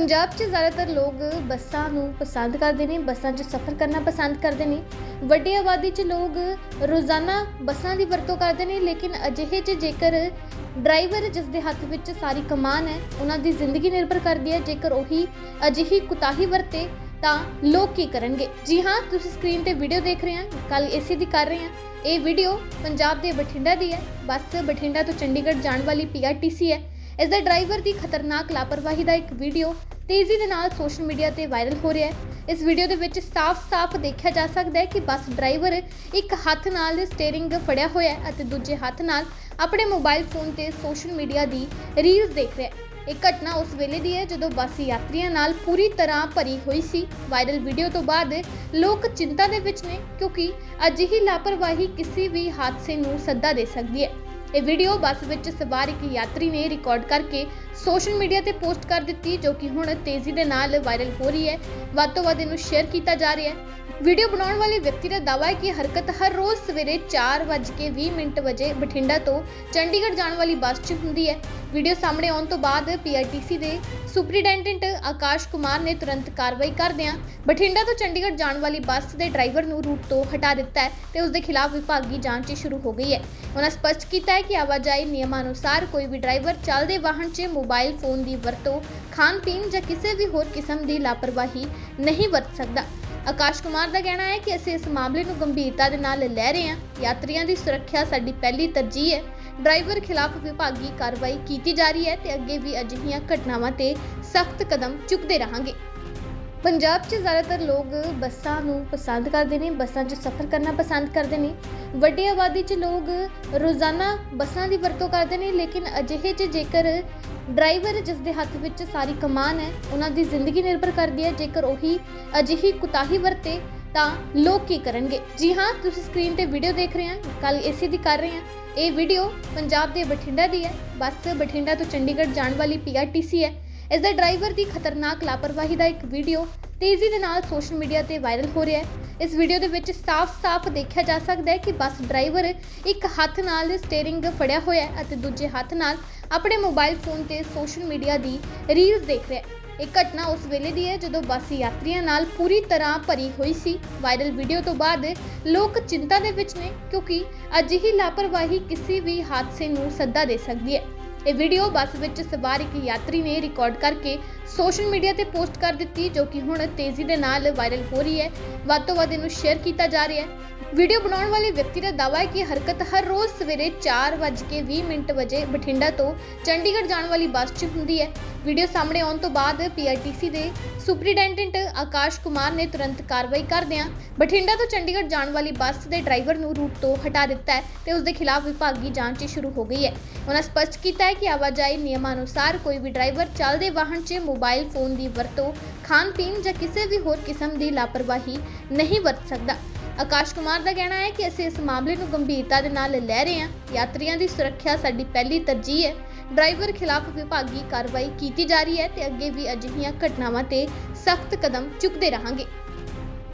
ਪੰਜਾਬ 'ਚ ਜ਼ਿਆਦਾਤਰ ਲੋਕ ਬੱਸਾਂ ਨੂੰ ਪਸੰਦ ਕਰਦੇ ਨੇ, ਬੱਸਾਂ 'ਚ ਸਫ਼ਰ ਕਰਨਾ ਪਸੰਦ ਕਰਦੇ ਨੇ। ਵੱਡੀ ਆਬਾਦੀ 'ਚ ਲੋਕ ਰੋਜ਼ਾਨਾ ਬੱਸਾਂ ਦੀ ਵਰਤੋਂ ਕਰਦੇ ਨੇ, ਲੇਕਿਨ ਅਜਿਹੇ 'ਚ ਜੇਕਰ ਡਰਾਈਵਰ ਜਿਸ ਦੇ ਹੱਥ ਵਿੱਚ ਸਾਰੀ ਕਮਾਨ ਹੈ, ਉਹਨਾਂ ਦੀ ਜ਼ਿੰਦਗੀ ਨਿਰਭਰ ਕਰਦੀ ਹੈ, ਜੇਕਰ ਉਹੀ ਅਜਿਹੀ ਕੁਤਾਹੀ ਵਰਤੇ, ਤਾਂ ਲੋਕ ਕੀ ਕਰਨਗੇ? ਜੀ ਹਾਂ, ਤੁਸੀਂ ਸਕਰੀਨ ਤੇ ਵੀਡੀਓ ਦੇਖ ਰਹੇ ਹੋ ਕੱਲ ਇਸੇ ਦੀ ਕਰ ਰਹੇ ਹਾਂ। ਇਹ ਵੀਡੀਓ ਪੰਜਾਬ ਦੇ ਬਠਿੰਡਾ ਦੀ ਹੈ। ਬੱਸ ਬਠਿੰਡਾ ਤੋਂ ਚੰਡੀਗੜ੍ਹ ਜਾਣ ਵਾਲੀ ਪੀਆਰਟੀਸੀ ਹੈ। ਇਸ ਦੇ ਡਰਾਈਵਰ ਦੀ ਖਤਰਨਾਕ ਲਾਪਰਵਾਹੀ ਦਾ ਇੱਕ ਵੀਡੀਓ ਤੇਜ਼ੀ ਦੇ ਨਾਲ ਸੋਸ਼ਲ ਮੀਡੀਆ ਤੇ ਵਾਇਰਲ ਹੋ ਰਿਹਾ ਹੈ। ਇਸ ਵੀਡੀਓ ਦੇ ਵਿੱਚ ਸਾਫ਼-ਸਾਫ਼ ਦੇਖਿਆ ਜਾ ਸਕਦਾ ਹੈ ਕਿ ਬੱਸ ਡਰਾਈਵਰ ਇੱਕ ਹੱਥ ਨਾਲ ਸਟੀਅਰਿੰਗ ਫੜਿਆ ਹੋਇਆ ਹੈ ਅਤੇ ਦੂਜੇ ਹੱਥ ਨਾਲ ਆਪਣੇ ਮੋਬਾਈਲ ਫੋਨ ਤੇ ਸੋਸ਼ਲ ਮੀਡੀਆ ਦੀ ਰੀਲਸ ਦੇਖ ਰਿਹਾ ਹੈ। ਇਹ ਘਟਨਾ ਉਸ ਵੇਲੇ ਦੀ ਹੈ ਜਦੋਂ ਬੱਸ ਯਾਤਰੀਆਂ ਨਾਲ ਪੂਰੀ ਤਰ੍ਹਾਂ ਭਰੀ ਹੋਈ ਸੀ। ਵਾਇਰਲ ਵੀਡੀਓ ਤੋਂ ਬਾਅਦ ਲੋਕ ਚਿੰਤਾ ਦੇ ਵਿੱਚ ਨੇ ਕਿਉਂਕਿ ਅਜਿਹੀ ਲਾਪਰਵਾਹੀ ਕਿਸੇ ਵੀ ਹਾਦਸੇ ਨੂੰ ਸੱਦਾ ਦੇ ਸਕਦੀ ਹੈ। ਇਹ ਵੀਡੀਓ ਬੱਸ ਵਿੱਚ ਸਵਾਰ ਇੱਕ ਯਾਤਰੀ ਨੇ ਰਿਕਾਰਡ ਕਰਕੇ ਸੋਸ਼ਲ ਮੀਡੀਆ ਤੇ ਪੋਸਟ ਕਰ ਦਿੱਤੀ, ਜੋ ਕਿ ਹੁਣ ਤੇਜ਼ੀ ਦੇ ਨਾਲ ਵਾਇਰਲ ਹੋ ਰਹੀ ਹੈ। ਵੱਧ ਤੋਂ ਵੱਧ ਇਹਨੂੰ ਸ਼ੇਅਰ ਕੀਤਾ ਜਾ ਰਿਹਾ ਹੈ। ਵੀਡੀਓ ਬਣਾਉਣ ਵਾਲੇ ਵਿਅਕਤੀ ਦਾ ਦਾਅਵਾ ਹੈ ਕਿ ਹਰਕਤ ਹਰ ਰੋਜ਼ ਸਵੇਰੇ 4:20 ਮਿੰਟ ਵਜੇ ਬਠਿੰਡਾ ਤੋਂ ਚੰਡੀਗੜ੍ਹ ਜਾਣ ਵਾਲੀ ਬੱਸ 'ਚ ਹੁੰਦੀ ਹੈ। ਵੀਡੀਓ ਸਾਹਮਣੇ ਆਉਣ ਤੋਂ ਬਾਅਦ ਪੀਆਰਟੀਸੀ ਦੇ ਸੁਪਰੀਡੈਂਟੈਂਟ ਆਕਾਸ਼ ਕੁਮਾਰ ਨੇ ਤੁਰੰਤ ਕਾਰਵਾਈ ਕਰਦਿਆਂ ਬਠਿੰਡਾ ਤੋਂ ਚੰਡੀਗੜ੍ਹ ਜਾਣ ਵਾਲੀ ਬੱਸ ਦੇ ਡਰਾਈਵਰ ਨੂੰ ਰੂਟ ਤੋਂ ਹਟਾ ਦਿੱਤਾ ਹੈ ਤੇ ਉਸ ਦੇ ਖਿਲਾਫ ਵਿਭਾਗੀ ਜਾਂਚ ਸ਼ੁਰੂ ਹੋ ਗਈ ਹੈ। ਉਹਨਾਂ ਸਪਸ਼ਟ ਕੀਤਾ ਹੈ ਕਿ ਆਵਾਜਾਈ ਨਿਯਮਾਂ ਅਨੁਸਾਰ ਕੋਈ ਵੀ ਡਰਾਈਵਰ ਚੱਲਦੇ ਵਾਹਨ 'ਚ ਮੋਬਾਈਲ ਫੋਨ ਦੀ ਵਰਤੋਂ ਖਾਣ ਪੀਣ ਜਾਂ ਕਿਸੇ ਵੀ ਹੋਰ ਕਿਸਮ ਦੀ ਲਾਪਰਵਾਹੀ ਨਹੀਂ ਵਰਤ ਸਕਦਾ। ਆਕਾਸ਼ ਕੁਮਾਰ ਦਾ ਕਹਿਣਾ ਹੈ ਕਿ ਅਸੀਂ ਇਸ ਮਾਮਲੇ ਨੂੰ ਗੰਭੀਰਤਾ ਦੇ ਨਾਲ ਲੈ ਰਹੇ ਹਾਂ। ਯਾਤਰੀਆਂ ਦੀ ਸੁਰੱਖਿਆ ਸਾਡੀ ਪਹਿਲੀ ਤਰਜੀਹ ਹੈ। ਡਰਾਈਵਰ ਖਿਲਾਫ ਵਿਭਾਗੀ ਕਾਰਵਾਈ ਕੀਤੀ ਜਾ ਰਹੀ ਹੈ ਤੇ ਅੱਗੇ ਵੀ ਅਜਿਹੀਆਂ ਘਟਨਾਵਾਂ ਤੇ ਸਖਤ ਕਦਮ ਚੁੱਕਦੇ ਰਹਾਂਗੇ। ਪੰਜਾਬ 'ਚ ਜ਼ਿਆਦਾਤਰ ਲੋਕ ਬੱਸਾਂ ਨੂੰ ਪਸੰਦ ਕਰਦੇ ਨੇ, ਬੱਸਾਂ 'ਚ ਸਫ਼ਰ ਕਰਨਾ ਪਸੰਦ ਕਰਦੇ ਨੇ। ਵੱਡੀ ਆਬਾਦੀ 'ਚ ਲੋਕ ਰੋਜ਼ਾਨਾ ਬੱਸਾਂ ਦੀ ਵਰਤੋਂ ਕਰਦੇ ਨੇ, ਲੇਕਿਨ ਅਜਿਹੇ 'ਚ ਜੇਕਰ ਡਰਾਈਵਰ ਜਿਸ ਦੇ ਹੱਥ ਵਿੱਚ ਸਾਰੀ ਕਮਾਨ ਹੈ, ਉਹਨਾਂ ਦੀ ਜ਼ਿੰਦਗੀ ਨਿਰਭਰ ਕਰਦੀ ਹੈ, ਜੇਕਰ ਉਹੀ ਅਜਿਹੀ ਕੁਤਾਹੀ ਵਰਤੇ, ਤਾਂ ਲੋਕ ਕੀ ਕਰਨਗੇ? ਜੀ ਹਾਂ, ਤੁਸੀਂ ਸਕਰੀਨ ਤੇ ਵੀਡੀਓ ਦੇਖ ਰਹੇ ਹੋ ਕੱਲ ਇਸੇ ਦੀ ਕਰ ਰਹੇ ਹਾਂ। ਇਹ ਵੀਡੀਓ ਪੰਜਾਬ ਦੇ ਬਠਿੰਡਾ ਦੀ ਹੈ। ਬੱਸ ਬਠਿੰਡਾ ਤੋਂ ਚੰਡੀਗੜ੍ਹ ਜਾਣ ਵਾਲੀ ਪੀਆਰਟੀਸੀ ਹੈ। ਇਸ ਦੇ ਡਰਾਈਵਰ ਦੀ ਖਤਰਨਾਕ ਲਾਪਰਵਾਹੀ ਦਾ ਇੱਕ ਵੀਡੀਓ ਤੇਜ਼ੀ ਦੇ ਨਾਲ ਸੋਸ਼ਲ ਮੀਡੀਆ ਤੇ ਵਾਇਰਲ ਹੋ ਰਿਹਾ ਹੈ। ਇਸ ਵੀਡੀਓ ਦੇ ਵਿੱਚ ਸਾਫ਼-ਸਾਫ਼ ਦੇਖਿਆ ਜਾ ਸਕਦਾ ਹੈ ਕਿ ਬੱਸ ਡਰਾਈਵਰ ਇੱਕ ਹੱਥ ਨਾਲ ਸਟੀਅਰਿੰਗ ਫੜਿਆ ਹੋਇਆ ਹੈ ਅਤੇ ਦੂਜੇ ਹੱਥ ਨਾਲ ਆਪਣੇ ਮੋਬਾਈਲ ਫੋਨ ਤੇ ਸੋਸ਼ਲ ਮੀਡੀਆ ਦੀ ਰੀਲਸ ਦੇਖ ਰਿਹਾ ਹੈ। ਇਹ ਘਟਨਾ ਉਸ ਵੇਲੇ ਦੀ ਹੈ ਜਦੋਂ ਬੱਸ ਯਾਤਰੀਆਂ ਨਾਲ ਪੂਰੀ ਤਰ੍ਹਾਂ ਭਰੀ ਹੋਈ ਸੀ। ਵਾਇਰਲ ਵੀਡੀਓ ਤੋਂ ਬਾਅਦ ਲੋਕ ਚਿੰਤਾ ਦੇ ਵਿੱਚ ਨੇ ਕਿਉਂਕਿ ਅਜਿਹੀ ਲਾਪਰਵਾਹੀ ਕਿਸੇ ਵੀ ਹਾਦਸੇ ਨੂੰ ਸੱਦਾ ਦੇ ਸਕਦੀ ਹੈ। ਇਹ ਵੀਡੀਓ ਬੱਸ ਵਿੱਚ ਸਵਾਰ ਇੱਕ ਯਾਤਰੀ ਨੇ ਰਿਕਾਰਡ ਕਰਕੇ ਸੋਸ਼ਲ ਮੀਡੀਆ ਤੇ ਪੋਸਟ ਕਰ ਦਿੱਤੀ ਜੋ ਕਿ ਹੁਣ ਤੇਜ਼ੀ ਦੇ ਨਾਲ ਵਾਇਰਲ ਹੋ ਰਹੀ ਹੈ। ਵੱਧ ਤੋਂ ਵੱਧ ਇਹਨੂੰ ਸ਼ੇਅਰ ਕੀਤਾ ਜਾ ਰਿਹਾ ਹੈ। ਵੀਡੀਓ ਬਣਾਉਣ ਵਾਲੇ ਵਿਅਕਤੀ ਦਾ ਦਾਅਵਾ ਹੈ ਕਿ ਹਰਕਤ ਹਰ ਰੋਜ਼ ਸਵੇਰੇ 4:20 ਮਿੰਟ ਵਜੇ ਬਠਿੰਡਾ ਤੋਂ ਚੰਡੀਗੜ੍ਹ ਜਾਣ ਵਾਲੀ ਬੱਸ 'ਚ ਹੁੰਦੀ ਹੈ। ਵੀਡੀਓ ਸਾਹਮਣੇ ਆਉਣ ਤੋਂ ਬਾਅਦ ਪੀਆਰਟੀਸੀ ਦੇ ਸੁਪਰੀਡੈਂਟੈਂਟ ਆਕਾਸ਼ ਕੁਮਾਰ ਨੇ ਤੁਰੰਤ ਕਾਰਵਾਈ ਕਰਦਿਆਂ ਬਠਿੰਡਾ ਤੋਂ ਚੰਡੀਗੜ੍ਹ ਜਾਣ ਵਾਲੀ ਬੱਸ ਦੇ ਡਰਾਈਵਰ ਨੂੰ ਰੂਟ ਤੋਂ ਹਟਾ ਦਿੱਤਾ ਹੈ ਤੇ ਉਸ ਦੇ ਖਿਲਾਫ ਵਿਭਾਗੀ ਜਾਂਚ ਸ਼ੁਰੂ ਹੋ ਗਈ ਹੈ। ਉਹਨਾਂ ਸਪਸ਼ਟ ਕੀਤਾ ਹੈ ਕਿ ਆਵਾਜਾਈ ਨਿਯਮਾਂ ਅਨੁਸਾਰ ਕੋਈ ਵੀ ਡਰਾਈਵਰ ਚੱਲਦੇ ਵਾਹਨ 'ਚ ਮੋਬਾਈਲ ਫੋਨ ਦੀ ਵਰਤੋਂ ਖਾਣ ਪੀਣ ਜਾਂ ਕਿਸੇ ਵੀ ਹੋਰ ਕਿਸਮ ਦੀ ਲਾਪਰਵਾਹੀ ਨਹੀਂ ਵਰਤ ਸਕਦਾ। ਆਕਾਸ਼ ਕੁਮਾਰ ਦਾ ਕਹਿਣਾ ਹੈ ਕਿ ਅਸੀਂ ਇਸ ਮਾਮਲੇ ਨੂੰ ਗੰਭੀਰਤਾ ਦੇ ਨਾਲ ਲੈ ਰਹੇ ਹਾਂ। ਯਾਤਰੀਆਂ ਦੀ ਸੁਰੱਖਿਆ ਸਾਡੀ ਪਹਿਲੀ ਤਰਜੀਹ ਹੈ। ਡਰਾਈਵਰ ਖਿਲਾਫ ਵਿਭਾਗੀ ਕਾਰਵਾਈ ਕੀਤੀ ਜਾ ਰਹੀ ਹੈ ਤੇ ਅੱਗੇ ਵੀ ਅਜਿਹੀਆਂ ਘਟਨਾਵਾਂ ਤੇ ਸਖਤ ਕਦਮ ਚੁੱਕਦੇ ਰਹਾਂਗੇ।